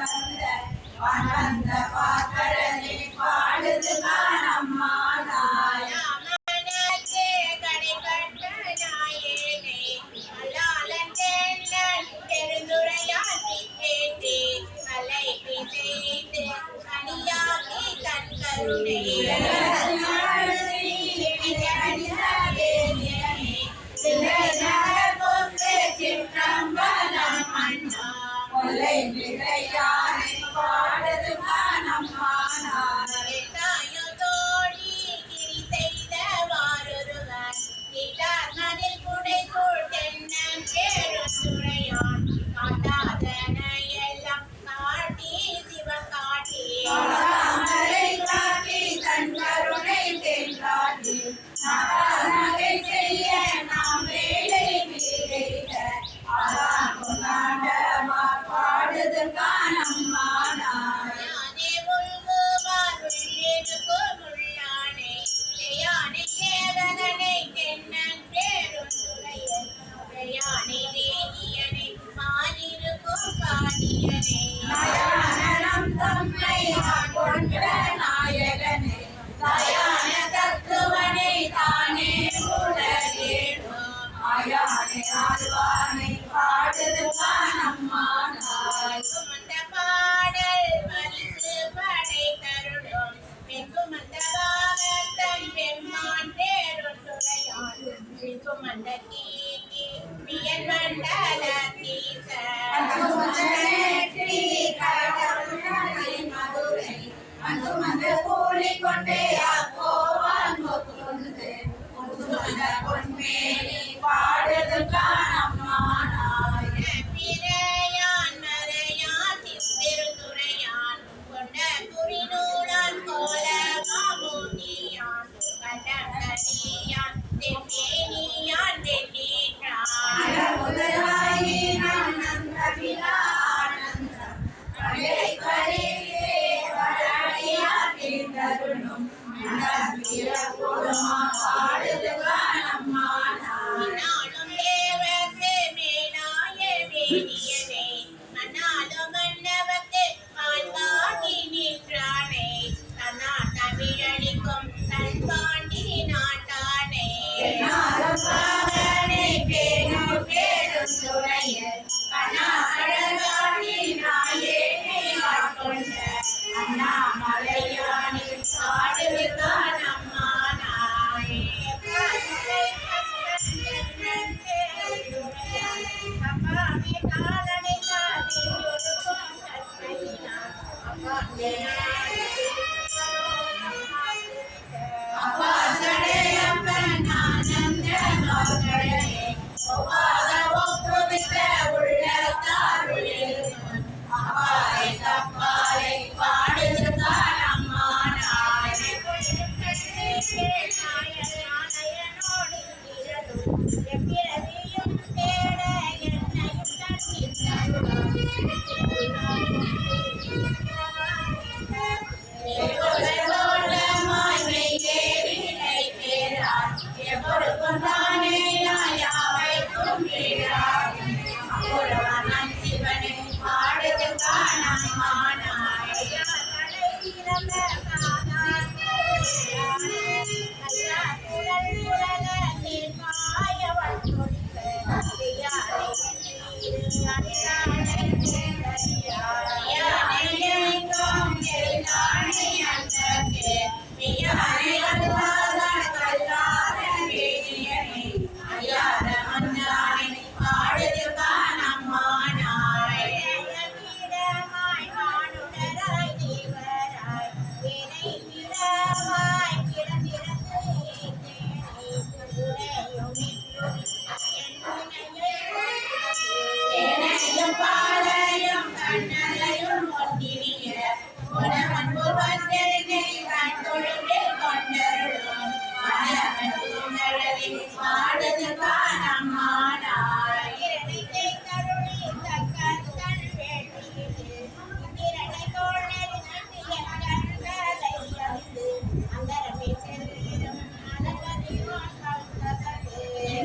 ஒளி வந்த, கொண்டே போவான் முத்துந்து முத்துமந்த Thank you.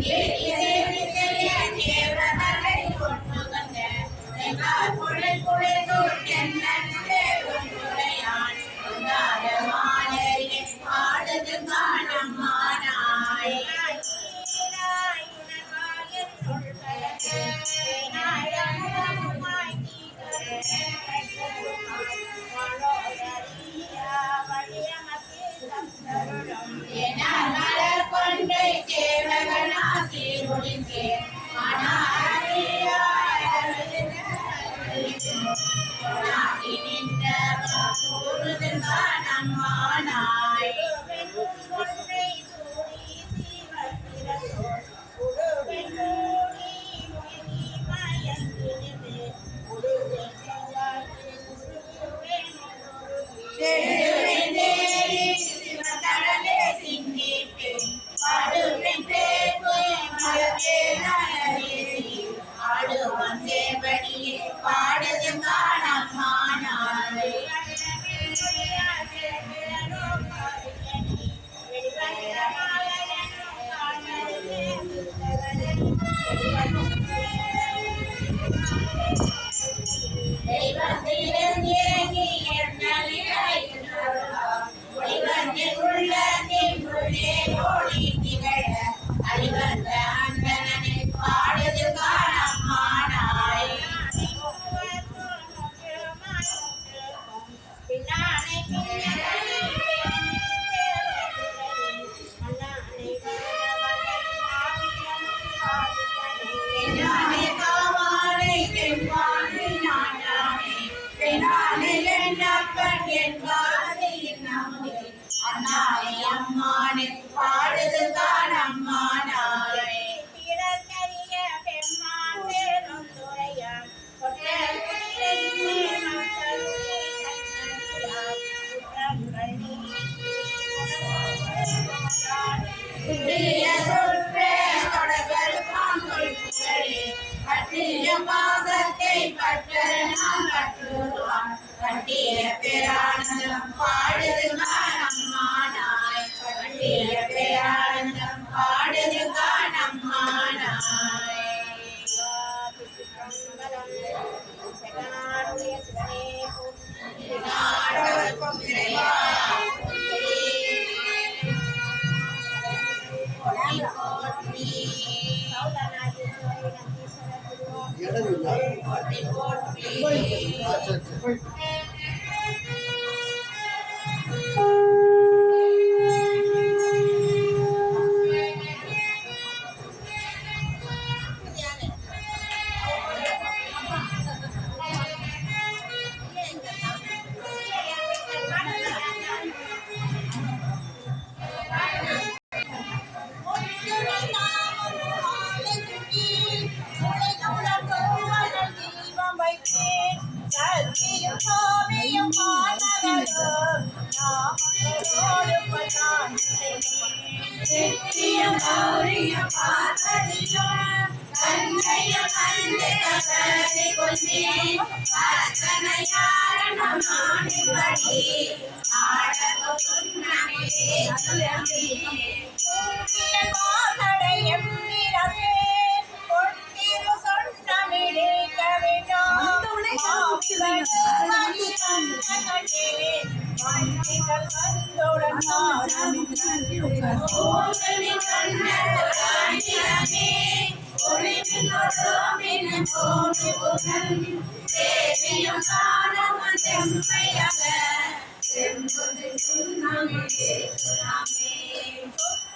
Yeah.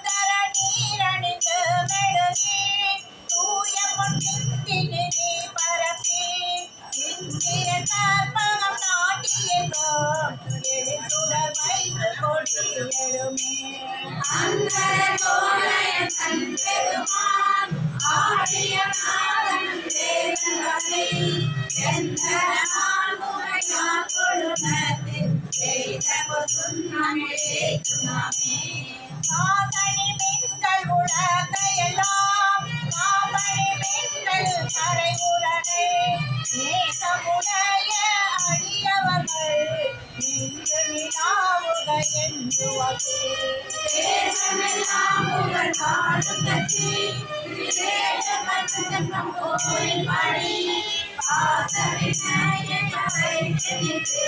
தரணீரணிந்து மெழுகி தூய பொன்னி தமிழே துணாமே பாதணி பெண்கள் உலகையெல்லாம் பாதணி பெண்கள் கரை உலகை நேசமுடைய அடியவர்கள் இன்று நிலாவுக என்று தேசமெல்லாம் உங்கள் பாடும் கட்சி நம் கோயில் படி பாச விநாயகரை நின்று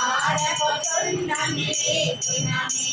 ఆడకు చుండమే దినమే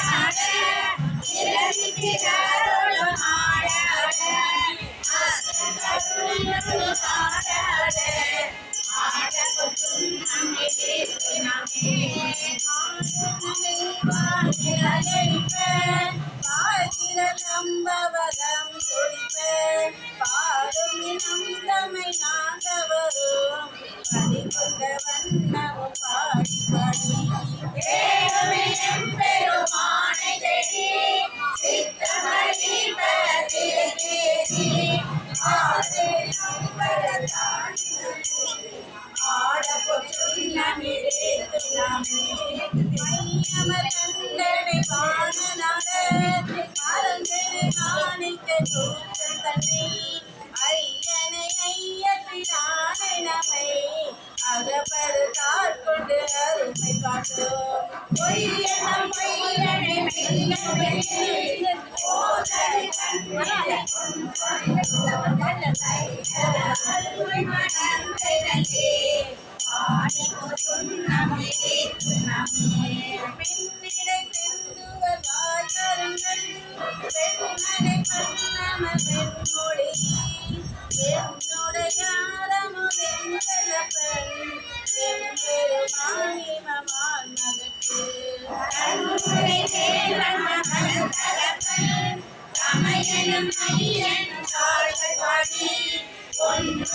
ஆட ஆட ஓதரி கண்ணே கொண்டே நல்ல நல்ல நல்ல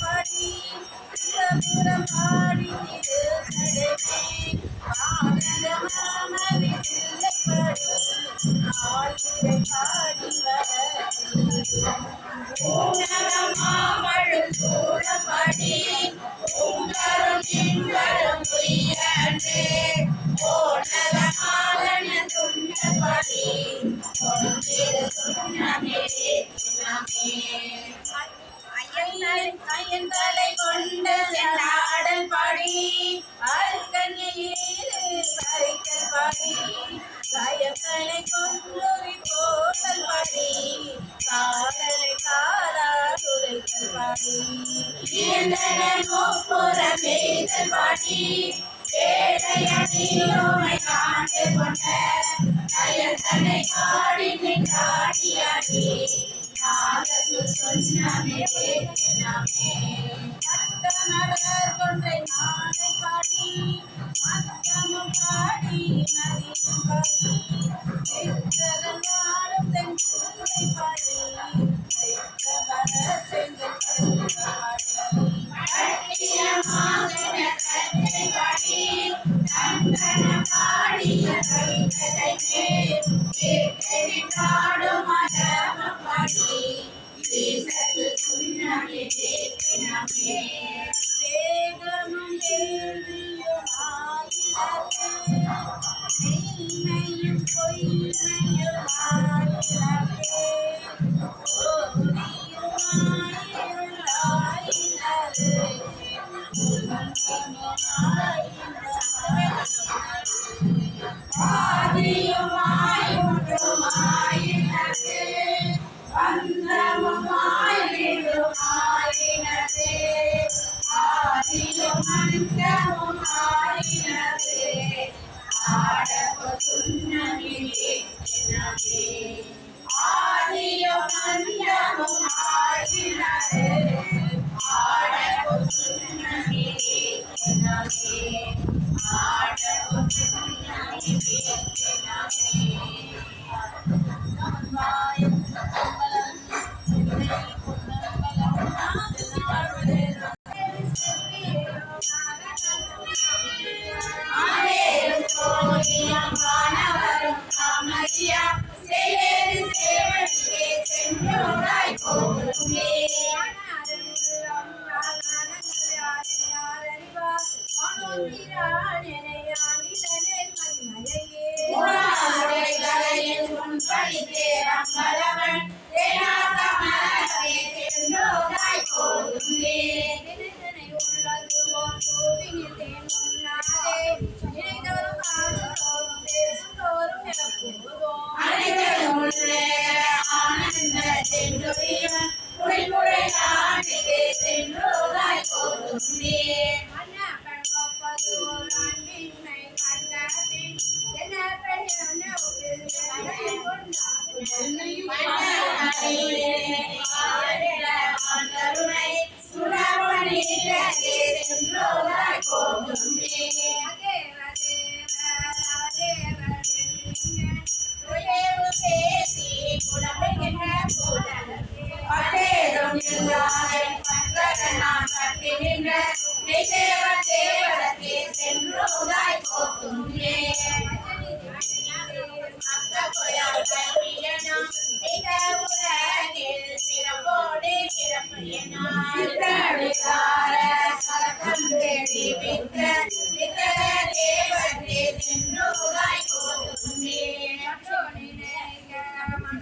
பாடி சிவபுரம் பாடி திரு கடை சொன்னமே நாமே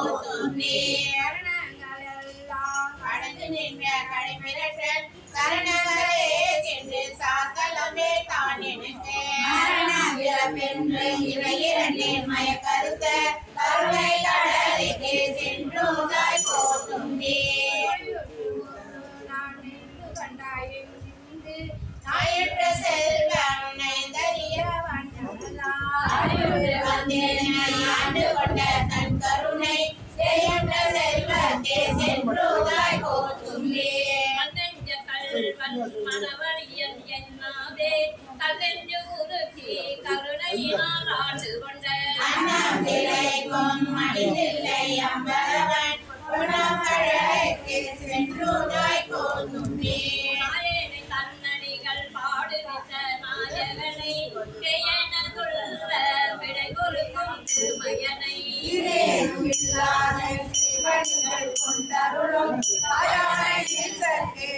போற்றும் நீ அடைந்து நின்ற கடைமிரட்டல் கரணங்களே சென்று சாத்தலமே தான் எனக்கு மரணப்பிறப்பென்று இறையிரண்டே மயக்கருத்த கருணை கடலுக்கு சென்றோதாய் போற்றும். நீ நான் நின்று கண்டாயும் நின்று நாயற்ற செல்வம் நயந்தறிய அறிவுறு வந்தேனை ஆண்டு கொண்ட தன் செயற்ற செல்வத்தே சென்றோதாய் போற்றும் கல்வன் மணவழியன் என்னாதே கல்லெஞ்சு உருக்கி கருணையினால் ஆண்டு கொண்ட அன்னம் திளைக்கும் மனிதில்லை அம்பலவன் உணவழைக்கு சென்றோதாய் போற்றும் தன்னடிகள் பாடுவித்த நாயகனை கேயன துள்ள விடை கொடுக்கும் திருமயனை கொண்டருளும் தாயான ஈசற்கு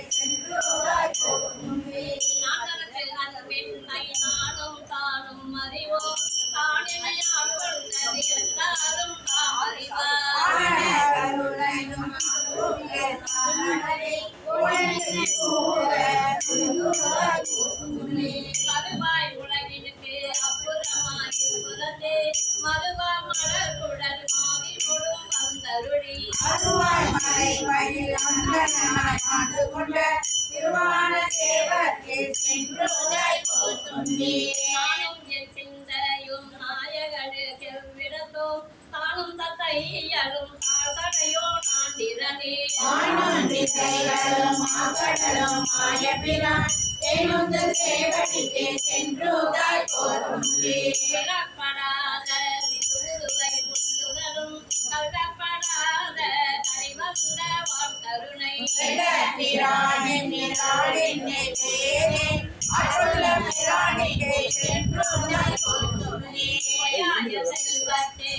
செல்வத்தே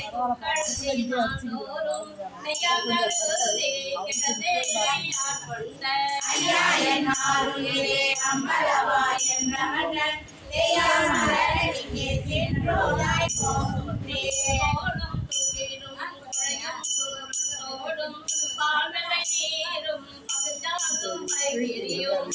ஆட்கொண்ட பால்வெளை நீரும் பசுஞ்சாந்தும் பைகிரியும்